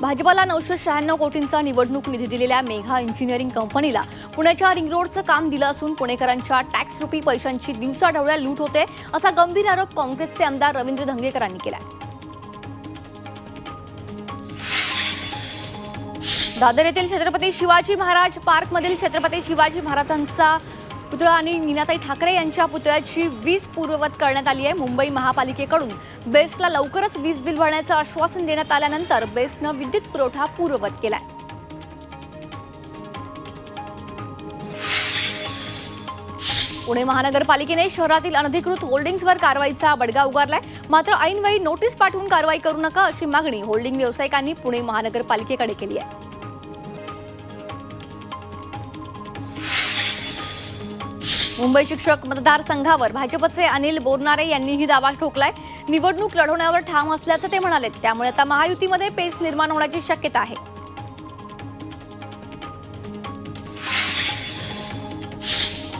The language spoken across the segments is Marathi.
भाजपाला नऊशे शहाण्णव कोटींचा निवडणूक निधी दिलेल्या मेघा इंजिनिअरिंग कंपनीला पुण्याच्या रिंग रोडचं काम दिलं असून पुणेकरांच्या टॅक्स रुपी पैशांची दिवसाढवळ्या लूट होते असा गंभीर आरोप काँग्रेसचे आमदार रवींद्र धंगेकरांनी केला दादर येथील छत्रपती शिवाजी महाराज पार्कमधील छत्रपती शिवाजी महाराजांचा पुतळा आणि नीनाताई ठाकरे यांच्या पुतळ्याची वीज पूर्ववत करण्यात आली आहे मुंबई महापालिकेकडून. बेस्टला लवकरच वीज बिल भरण्याचं आश्वासन देण्यात आल्यानंतर बेस्टनं विद्युत पुरवठा पूर्ववत केलाय. पुणे महानगरपालिकेने शहरातील अनधिकृत होल्डिंग्सवर कारवाईचा बडगा उगारलाय. मात्र ऐनवेळी नोटीस पाठवून कारवाई करू नका अशी मागणी होल्डिंग व्यावसायिकांनी पुणे महानगरपालिकेकडे केली आहे. मुंबई शिक्षक मतदारसंघावर भाजपचे अनिल बोरनारे यांनीही दावा ठोकलाय. निवडणूक लढवण्यावर ठाम असल्याचं ते म्हणाले त्यामुळे आता महायुतीमध्ये पेच निर्माण होण्याची शक्यता आहे.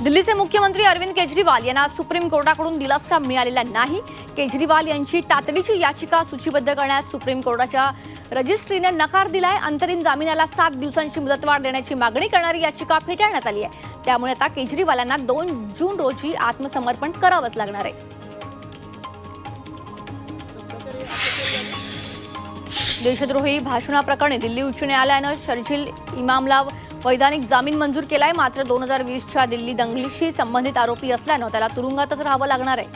दिल्लीचे मुख्यमंत्री अरविंद केजरीवाल यांना सुप्रीम कोर्टाकडून दिलासा मिळालेला नाही. केजरीवाल यांची तातडीची याचिका सूचीबद्ध करण्यास सुप्रीम कोर्टाच्या रजिस्ट्रीने नकार दिलाय. अंतरिम जामिनाला सात दिवसांची मुदतवाढ देण्याची मागणी करणारी याचिका फेटाळण्यात आली आहे. त्यामुळे आता केजरीवालांना दोन जून रोजी आत्मसमर्पण करावंच लागणार आहे. देशद्रोही भाषणाप्रकरणी दिल्ली उच्च न्यायालयानं शर्जिल इमामला वैधानिक जामीन मंजूर केलाय. मात्र दोन हजार वीसच्या दिल्ली दंगलीशी संबंधित आरोपी असल्यानं त्याला तुरुंगातच राहावं लागणार आहे.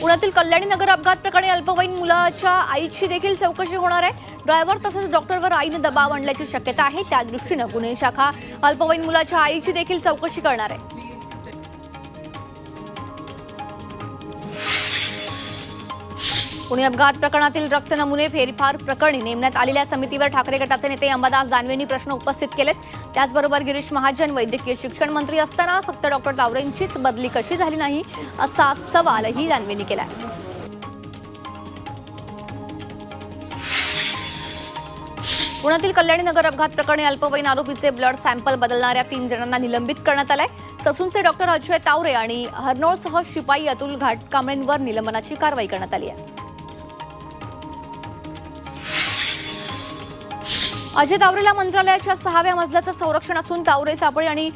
पुण्यातील कल्याणी नगर अपघात प्रकरणी अल्पवयीन मुलाच्या आईची देखील चौकशी होणार आहे. ड्रायव्हर तसंच डॉक्टरवर आईने दबाव आणल्याची शक्यता आहे. त्या दृष्टीनं गुन्हे शाखा अल्पवयीन मुलाच्या आईची देखील चौकशी करणार आहे. पुणे अपघात प्रकरणातील रक्त नमुने फेरफार प्रकरणी नेमण्यात आलेल्या समितीवर ठाकरे गटाचे नेते अंबादास दानवेंनी प्रश्न उपस्थित केलेत. त्याचबरोबर गिरीश महाजन वैद्यकीय शिक्षण मंत्री असताना फक्त डॉक्टर तावरेंचीच बदली कशी झाली नाही असा सवालही दानवेंनी केला पुण्यातील कल्याणी नगर अपघात प्रकरणी अल्पवयीन आरोपीचे ब्लड सॅम्पल बदलणाऱ्या तीन जणांना निलंबित करण्यात आलंय. ससूनचे डॉक्टर अजय तावरे आणि हरनोळसह शिपाई अतुल घाटकांबळेंवर निलंबनाची कारवाई करण्यात आली आहे. अजय तावरेला मंत्रालयाच्या सहाव्या मजल्याचं संरक्षण असून तावरे सापळे आणि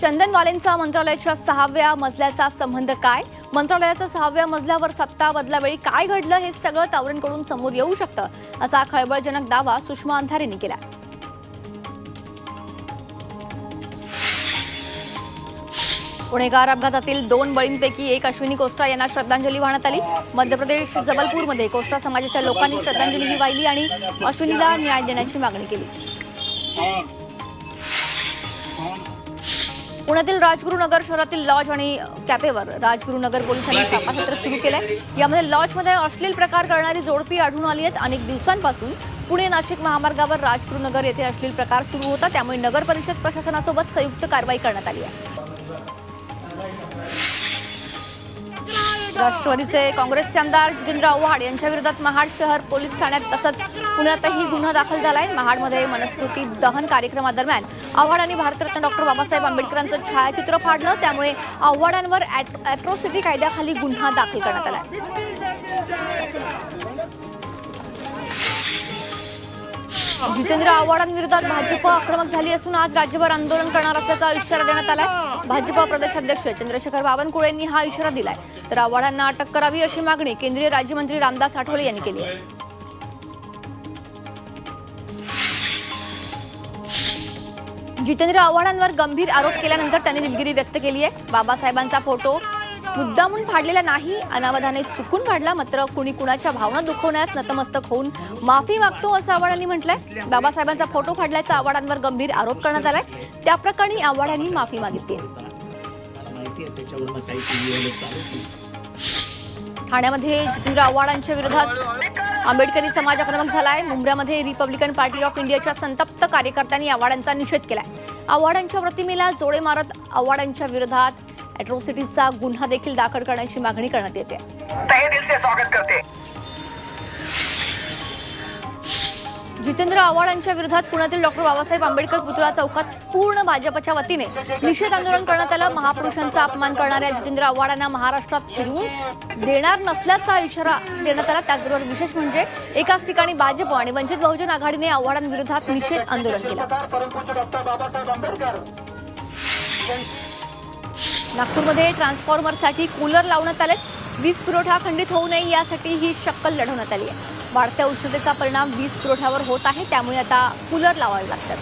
चंदनवालेंचा मंत्रालयाच्या सहाव्या मजल्याचा संबंध काय? मंत्रालयाच्या सहाव्या मजल्यावर सत्ता बदलावेळी काय घडलं हे सगळं तावरेंकडून समोर येऊ शकतं असा खळबळजनक दावा सुषमा अंधारेंनी केला पुणेगार अपघातातील दोन बळींपैकी एक अश्विनी कोस्टा यांना श्रद्धांजली वाहण्यात आली. मध्य प्रदेश जबलपूरमध्ये कोस्टा समाजाच्या लोकांनी श्रद्धांजली वाहिली आणि अश्विनीला न्याय देण्याची मागणी केली. पुण्यातील राजगुरुनगर शहरातील लॉज आणि कॅफेवर राजगुरुनगर पोलिसांनी छापासत्र सुरू केलंय. यामध्ये लॉजमध्ये अश्लील प्रकार करणारी जोडपी आढळून आली आहेत. अनेक दिवसांपासून पुणे नाशिक महामार्गावर राजगुरुनगर येथे अश्लील प्रकार सुरू होता त्यामुळे नगर परिषद प्रशासनासोबत संयुक्त कारवाई करण्यात आली आहे. राष्ट्रवादीचे काँग्रेसचे आमदार जितेंद्र आव्हाड यांच्या विरोधात महाड शहर पोलीस ठाण्यात तसंच पुण्यातही गुन्हा दाखल झालाय. महाडमध्ये मनस्मृती दहन कार्यक्रमादरम्यान आव्हाड आणि भारतरत्न डॉक्टर बाबासाहेब आंबेडकरांचं छायाचित्र फाडलं. त्यामुळे आव्हाडांवर अॅट्रॉसिटी कायद्याखाली गुन्हा दाखल करण्यात आला जितेंद्र आव्हाडांविरोधात भाजप आक्रमक झाली असून आज राज्यभर आंदोलन करणार असल्याचा इशारा देण्यात आलाय. भाजपा प्रदेशाध्यक्ष चंद्रशेखर बावनकुळे यांनी हा इशारा दिलाय. तर आव्हाडांना अटक करावी अशी मागणी केंद्रीय राज्यमंत्री रामदास आठवले यांनी केली आहे. जितेंद्र आव्हाडांवर गंभीर आरोप केल्यानंतर त्यांनी दिलगिरी व्यक्त केली आहे. बाबासाहेबांचा फोटो मुद्दामून फाडलेला नाही अनावधाने चुकून फाडला मात्र कुणी कुणाच्या भावना दुखवण्यास नतमस्तक होऊन माफी मागतो असं आव्हाडांनी म्हटलंय. बाबासाहेबांचा फोटो फाडल्याचा आव्हाडांवर गंभीर आरोप करण्यात आलाय. त्या प्रकरणी आव्हाडांनी माफी मागितली आहे. माहिती आहे त्याच्यावरनं काही चालू ठाण्यामध्ये जितेंद्र आव्हाडांच्या विरोधात आंबेडकरी समाज आक्रमक झालाय. मुंबऱ्यामध्ये रिपब्लिकन पार्टी ऑफ इंडियाच्या संतप्त कार्यकर्त्यांनी आव्हाडांचा निषेध केलाय. आव्हाडांच्या प्रतिमेला जोडे मारत आव्हाडांच्या विरोधात अॅट्रॉसिटीचा गुन्हा देखील दाखल करण्याची मागणी करण्यात येते. जितेंद्र आव्हाड यांच्या विरोधात पुण्यातील डॉक्टर बाबासाहेब आंबेडकर पुतळा चौकात पूर्ण भाजपच्या वतीने निषेध आंदोलन करण्यात आलं. महापुरुषांचा अपमान करणाऱ्या जितेंद्र आव्हाडांना महाराष्ट्रात फिरवून देणार नसल्याचा इशारा देण्यात आला. त्याचबरोबर विशेष म्हणजे एकाच ठिकाणी भाजप आणि वंचित बहुजन आघाडीने आव्हाडांविरोधात निषेध आंदोलन केलं. नागपूरमध्ये ट्रान्सफॉर्मरसाठी कूलर लावण्यात आले वीज पुरवठा खंडित होऊ नये यासाठी ही शक्कल लढवण्यात आली आहे. वाढत्या उष्णतेचा परिणाम वीज पुरवठ्यावर होत आहे त्यामुळे आता कूलर लावावे लागतात.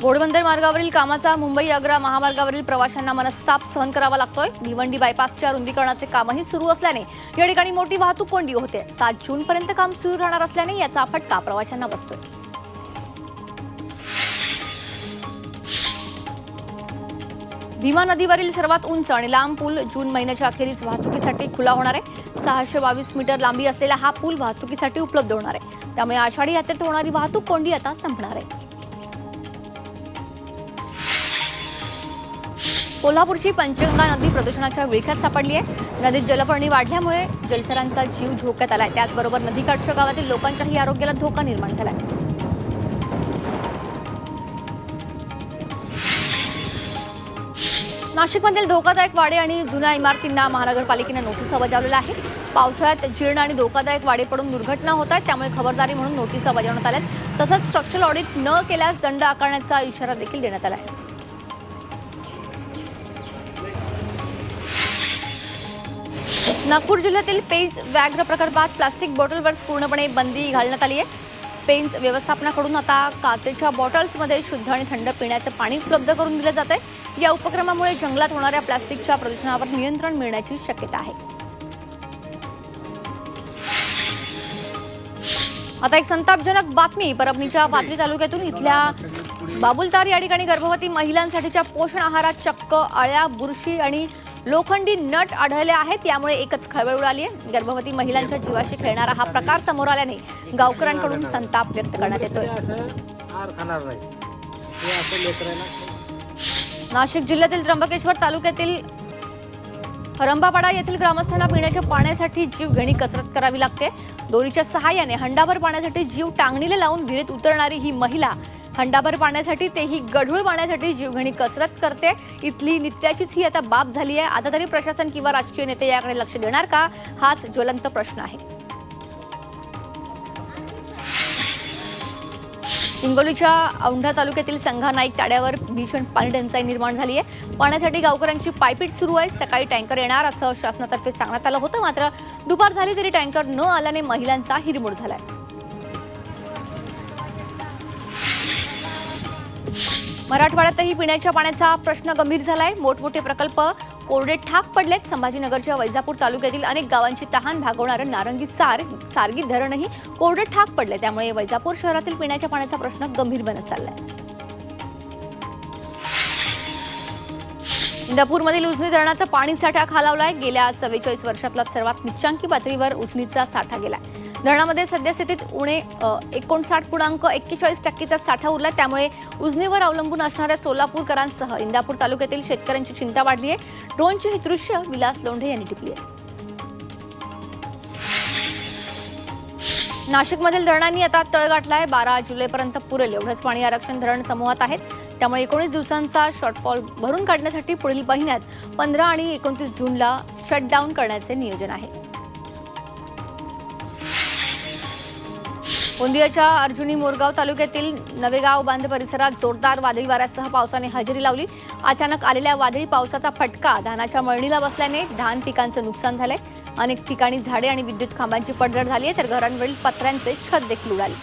घोडबंदर मार्गावरील कामाचा मुंबई आग्रा महामार्गावरील प्रवाशांना मनस्ताप सहन करावा लागतोय. भिवंडी बायपासच्या रुंदीकरणाचे कामही सुरू असल्याने या ठिकाणी मोठी वाहतूक कोंडी होते. सात जून पर्यंत काम सुरू राहणार असल्याने याचा फटका प्रवाशांना बसतोय. भीमा नदीवरील सर्वात उंच आणि लांब पूल जून महिन्याच्या अखेरीस वाहतुकीसाठी खुला होणार आहे. सहाशे बावीस मीटर लांबी असलेला हा पूल वाहतुकीसाठी उपलब्ध होणार आहे. त्यामुळे आषाढी यात्रेत होणारी वाहतूक कोंडी आता संपणार आहे. कोल्हापूरची पंचगंगा नदी प्रदूषणाच्या विळख्यात सापडली आहे. नदीत जलपर्णी वाढल्यामुळे जलचरांचा जीव धोक्यात आला आहे त्याचबरोबर नदीकाठच्या गावातील लोकांच्याही आरोग्याला धोका निर्माण झाला आहे नाशिकमधील धोकादायक वाडे आणि जुन्या इमारतींना महानगरपालिकेने नोटिसा बजावलेल्या आहे. पावसाळ्यात जीर्ण आणि धोकादायक वाडे पडून दुर्घटना होत आहेत. त्यामुळे खबरदारी म्हणून नोटिसा बजावण्यात आल्यात. तसंच स्ट्रक्चरल ऑडिट न केल्यास दंड आकारण्याचा इशारा देखील देण्यात आला आहे. नागपूर जिल्ह्यातील पेंच व्याघ्र प्रकल्पात प्लास्टिक बॉटलवर पूर्णपणे बंदी घालण्यात आली आहे. पेंच व्यवस्थापनाकडून आता काचेच्या बॉटल्समध्ये शुद्ध आणि थंड पिण्याचं पाणी उपलब्ध करून दिलं जात आहे या उपक्रमामुळे जंगलात होणाऱ्या प्लास्टिकच्या प्रदूषणावर नियंत्रण मिळण्याची शक्यता आहे. आता एक संतापजनक बातमी. परभणीच्या पाथरी तालुक्यातून इथल्या बाबुलतार या ठिकाणी गर्भवती महिलांसाठीच्या पोषण आहारात चक्क अळ्या बुरशी आणि लोखंडी नट आढळले आहेत. यामुळे एकच खळबळ उडाली आहे. गर्भवती महिलांच्या जीवाशी खेळणारा हा प्रकार समोर आल्याने गावकऱ्यांकडून संताप व्यक्त करण्यात येतोय. नाशिक जिल्ह्यातील त्र्यंबकेश्वर तालुक्यातील हरंबापाडा येथील ग्रामस्थांना पिण्याच्या पाण्यासाठी जीव घेणी कसरत करावी लागते. दोरीच्या सहाय्याने हंडाभर पाण्यासाठी जीव टांगणीला लावून विहिरीत उतरणारी ही महिला हंडाभर पाण्यासाठी तेही गढूळ पाण्यासाठी जीवघेणी कसरत करते. इथली नित्याचीच ही आता बाब झाली आहे. आता तरी प्रशासन किंवा राजकीय नेते याकडे लक्ष देणार का? हाच ज्वलंत प्रश्न आहे. हिंगोलीच्या औंढा तालुक्यातील संघा नाईक ताड्यावर भीषण पाणी टंचाई निर्माण झाली आहे. पाण्यासाठी गावकऱ्यांची पायपीट सुरू आहे. सकाळी टँकर येणार असं शासनातर्फे सांगण्यात आलं होतं. मात्र दुपार झाली तरी टँकर न आल्याने महिलांचा हिरमोड झालाय. मराठवाड्यातही पिण्याच्या पाण्याचा प्रश्न गंभीर झालाय. मोठमोठे प्रकल्प कोरडे ठाक पडलेत. संभाजीनगरच्या वैजापूर तालुक्यातील अनेक गावांची तहान भागवणारं नारंगी सार सारगी धरणही कोरडे ठाक पडले. त्यामुळे वैजापूर शहरातील पिण्याच्या पाण्याचा प्रश्न गंभीर बनत चाललाय. इंदापूरमधील उजनी धरणाचा पाणी साठा खालावलाय. गेल्या चव्वेचाळीस वर्षातला सर्वात निच्चांकी पातळीवर उजनीचा साठा गेलाय. धरणामध्ये सद्यस्थितीत उणे एकोणसाठ पूर्णांक एक्केचाळीस टक्केचा साठा उरलाय त्यामुळे उजनीवर अवलंबून असणाऱ्या सोलापूरकरांसह इंदापूर तालुक्यातील शेतकऱ्यांची चिंता वाढली आहे. ड्रोनची ही दृश्य विलास लोंढे यांनी टिपली आहे. नाशिकमधील धरणांनी आता तळ गाठला आहे. बारा जुलैपर्यंत पुरेल. एवढंच पाणी आरक्षण धरण समूहात आहेत. त्यामुळे एकोणीस दिवसांचा शॉर्टफॉल भरून काढण्यासाठी पुढील महिन्यात पंधरा आणि एकोणतीस जूनला शटडाऊन करण्याचे नियोजन आहे. गोंदियाच्या अर्जुनी मोरगाव तालुक्यातील नवेगाव बांध परिसरात जोरदार वादळी वाऱ्यासह पावसाने हजेरी लावली. अचानक आलेल्या वादळी पावसाचा फटका धानाच्या मळणीला बसल्याने धान पिकांचं नुकसान झालंय. अनेक ठिकाणी झाडे आणि विद्युत खांबांची पडझड झाली आहे तर घरांवरील पत्र्यांचे छत देखील उडाले.